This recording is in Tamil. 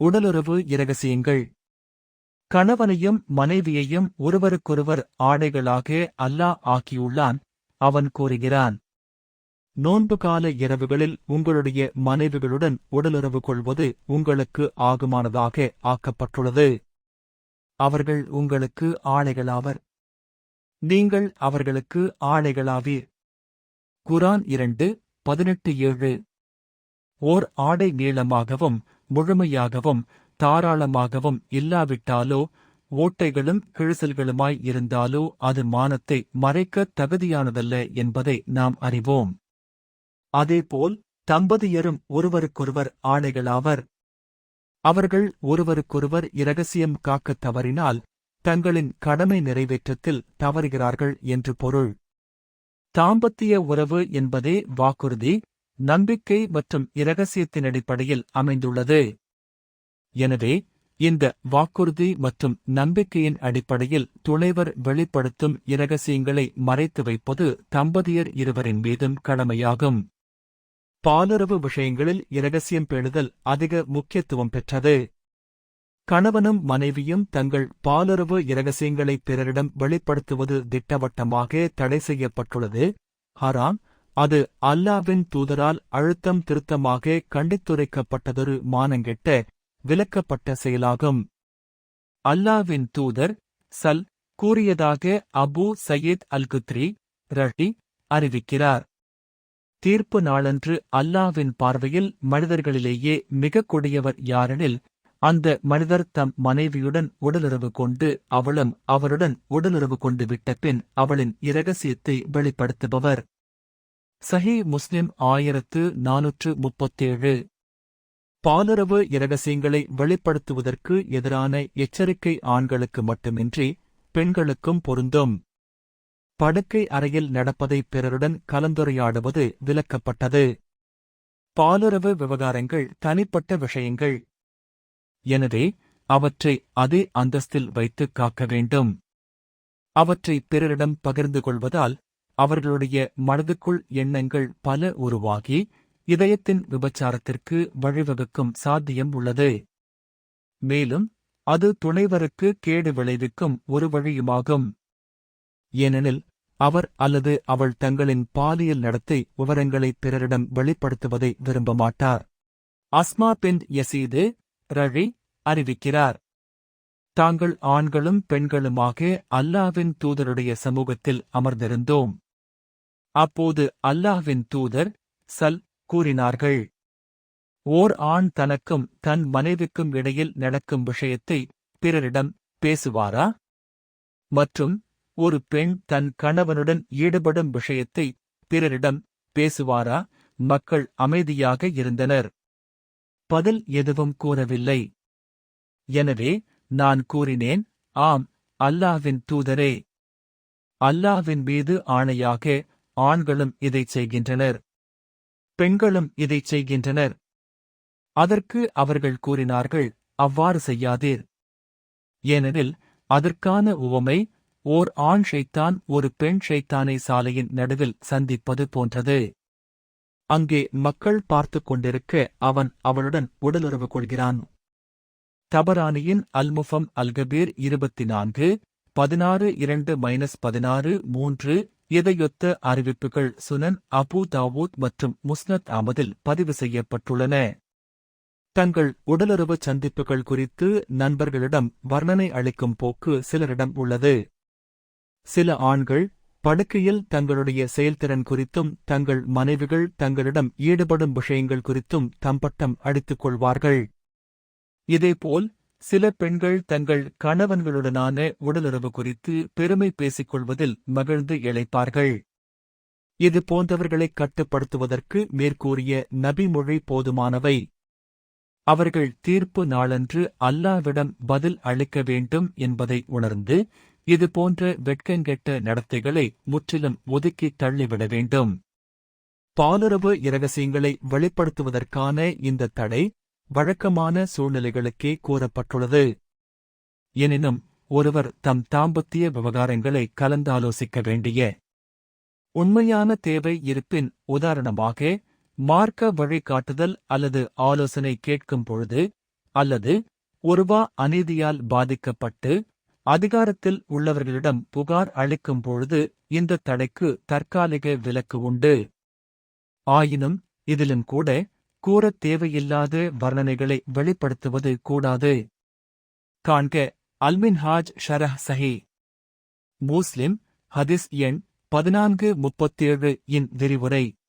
உடலுறவு இரகசியங்கள். கணவனையும் மனைவியையும் ஒருவருக்கொருவர் ஆடைகளாக அல்லாஹ் ஆக்கியுள்ளான். அவன் கூறுகிறான் நோன்பு கால இரவுகளில் உங்களுடைய மனைவிகளுடன் உடலுறவு கொள்வது உங்களுக்கு ஆகுமானதாக ஆக்கப்பட்டுள்ளது. அவர்கள் உங்களுக்கு ஆடைகளாவர். நீங்கள் அவர்களுக்கு ஆடைகளாவீர். குரான் இரண்டு பதினெட்டு ஏழு. ஓர் ஆடை நீளமாகவும் முழுமையாகவும் தாராளமாகவும் இல்லாவிட்டாலோ ஓட்டைகளும் கிழிசல்களுமாய் இருந்தாலோ அது மானத்தை மறைக்க தகுதியானதல்ல என்பதை நாம் அறிவோம். அதேபோல் தம்பதியரும் ஒருவருக்கொருவர் ஆணைகளாவர். அவர்கள் ஒருவருக்கொருவர் இரகசியம் காக்கத் தவறினால் தங்களின் கடமை நிறைவேற்றத்தில் தவறுகிறார்கள் என்று பொருள். தாம்பத்திய உறவு என்பதே வாக்குறுதி. நம்பிக்கை மற்றும் இரகசியத்தின் அடிப்படையில் அமைந்துள்ளது. எனவே இந்த வாக்குறுதி மற்றும் நம்பிக்கையின் அடிப்படையில் துணைவர் வெளிப்படுத்தும் இரகசியங்களை மறைத்து வைப்பது தம்பதியர் இருவரின் மீதும் கடமையாகும். பாலுறவு விஷயங்களில் இரகசியம் பேணுதல் அதிக முக்கியத்துவம் பெற்றது. கணவனும் மனைவியும் தங்கள் பாலுறவு இரகசியங்களை பிறரிடம் வெளிப்படுத்துவது திட்டவட்டமாக தடை செய்யப்பட்டுள்ளது. ஹரான் அது அல்லாவின் தூதரால் அழுத்தம் திருத்தமாக கண்டித்துரைக்கப்பட்டதொரு மானங்கெட்ட விலக்கப்பட்ட செயலாகும். அல்லாவின் தூதர் சல் கூறியதாக அபு சயீத் அல்குத்ரி ரட்டி ரஷி அறிவிக்கிறார். தீர்ப்பு நாளன்று அல்லாவின் பார்வையில் மனிதர்களிலேயே மிகக் கொடியவர் யாரெனில் அந்த மனிதர் தம் மனைவியுடன் உடலுறவு கொண்டு அவளும் அவருடன் உடலுறவு கொண்டு விட்ட பின் அவளின் இரகசியத்தை வெளிப்படுத்துபவர். சஹி முஸ்லிம் ஆயிரத்து நானூற்று முப்பத்தேழு. பாலுறவு இரகசியங்களை வெளிப்படுத்துவதற்கு எதிரான எச்சரிக்கை ஆண்களுக்கு மட்டுமின்றி பெண்களுக்கும் பொருந்தும். படுக்கை அறையில் நடப்பதை பிறருடன் கலந்துரையாடுவது விலக்கப்பட்டது. பாலுறவு விவகாரங்கள் தனிப்பட்ட விஷயங்கள். எனவே அவற்றை அதே அந்தஸ்தில் வைத்து காக்க வேண்டும். அவற்றை பிறரிடம் பகிர்ந்து கொள்வதால் அவர்களுடைய மனதுக்குள் எண்ணங்கள் பல உருவாகி இதயத்தின் விபச்சாரத்திற்கு வழிவகுக்கும் சாத்தியம் உள்ளது. மேலும் அது துணைவருக்கு கேடு விளைவிக்கும் ஒரு வழியுமாகும். ஏனெனில் அவர் அல்லது அவள் தங்களின் பாலியல் நடத்தை விவரங்களை பிறரிடம் வெளிப்படுத்துவதை விரும்ப மாட்டார் அஸ்மா பின் யசீது ரழி அறிவிக்கிறார். தாங்கள் ஆண்களும் பெண்களுமாக அல்லாவின் தூதருடைய சமூகத்தில் அமர்ந்திருந்தோம். அப்போது அல்லாஹ்வின் தூதர் சல் கூறினார்கள் ஓர் ஆண் தனக்கும் தன் மனைவிக்கும் இடையில் நடக்கும் விஷயத்தை பிறரிடம் பேசுவாரா? மற்றும் ஒரு பெண் தன் கணவனுடன் ஈடுபடும் விஷயத்தை பிறரிடம் பேசுவாரா? மக்கள் அமைதியாக இருந்தனர். பதில் எதுவும் கூறவில்லை. எனவே நான் கூறினேன் ஆம் அல்லாவின் தூதரே. அல்லாவின் மீது ஆணையாக ஆண்களும் இதைச் செய்கின்றனர். பெண்களும் இதைச் செய்கின்றனர். அதற்கு அவர்கள் கூறினார்கள் அவ்வாறு செய்யாதீர். ஏனெனில் அதற்கான உவமை ஓர் ஆண் ஷைத்தான் ஒரு பெண் ஷைத்தானை சாலையின் நடுவில் சந்திப்பது போன்றது. அங்கே மக்கள் பார்த்துக் கொண்டிருக்க அவன் அவளுடன் உடலுறவு கொள்கிறான். தபரானியின் அல்முஃபம் அல்கபீர் இருபத்தி நான்கு பதினாறு இரண்டு மைனஸ் பதினாறு மூன்று இதையொத்த அறிவிப்புகள் சுனன் அபு தாவூத் மற்றும் முஸ்னத் அமதில் பதிவு செய்யப்பட்டுள்ளன. தங்கள் உடலுறவு சந்திப்புகள் குறித்து நண்பர்களிடம் வர்ணனை அளிக்கும் போக்கு சிலரிடம் உள்ளது. சில ஆண்கள் படுக்கையில் தங்களுடைய செயல்திறன் குறித்தும் தங்கள் மனைவிகள் தங்களிடம் ஈடுபடும் விஷயங்கள் குறித்தும் தம்பட்டம் அடித்துக் கொள்வார்கள். இதேபோல் சில பெண்கள் தங்கள் கணவன்களுடனான உடலுறவு குறித்து பெருமை பேசிக் கொள்வதில் மகிழ்ந்து இழைப்பார்கள். இது போன்றவர்களை கட்டுப்படுத்துவதற்கு மேற்கூறிய நபிமொழி போதுமானவை. அவர்கள் தீர்ப்பு நாளன்று அல்லாவிடம் பதில் அளிக்க வேண்டும் என்பதை உணர்ந்து இது போன்ற வெட்கங்கெட்ட நடத்தைகளை முற்றிலும் ஒதுக்கி தள்ளிவிட வேண்டும். பாலுறவு இரகசியங்களை வெளிப்படுத்துவதற்கான இந்த தடை வழக்கமான சூழ்நிலைகளுக்கே கூறப்பட்டுள்ளது. எனினும் ஒருவர் தம் தாம்பத்திய விவகாரங்களை கலந்தாலோசிக்க வேண்டிய உண்மையான தேவை இருப்பின் உதாரணமாக மார்க்க வழிகாட்டுதல் அல்லது ஆலோசனை கேட்கும் பொழுது அல்லது ஒருவா அநீதியால் பாதிக்கப்பட்டு அதிகாரத்தில் உள்ளவர்களிடம் புகார் அளிக்கும் பொழுது இந்த தடைக்கு தற்காலிக விலக்கு உண்டு. ஆயினும் இதிலும் கூட கூறத் தேவையில்லாத வர்ணனைகளை வெளிப்படுத்துவது கூடாது. காண்க அல்மின்ஹாஜ் ஷரஹ் சஹி. முஸ்லிம் ஹதிஸ் எண் பதினான்கு முப்பத்தேழு இன் விரிவுரை.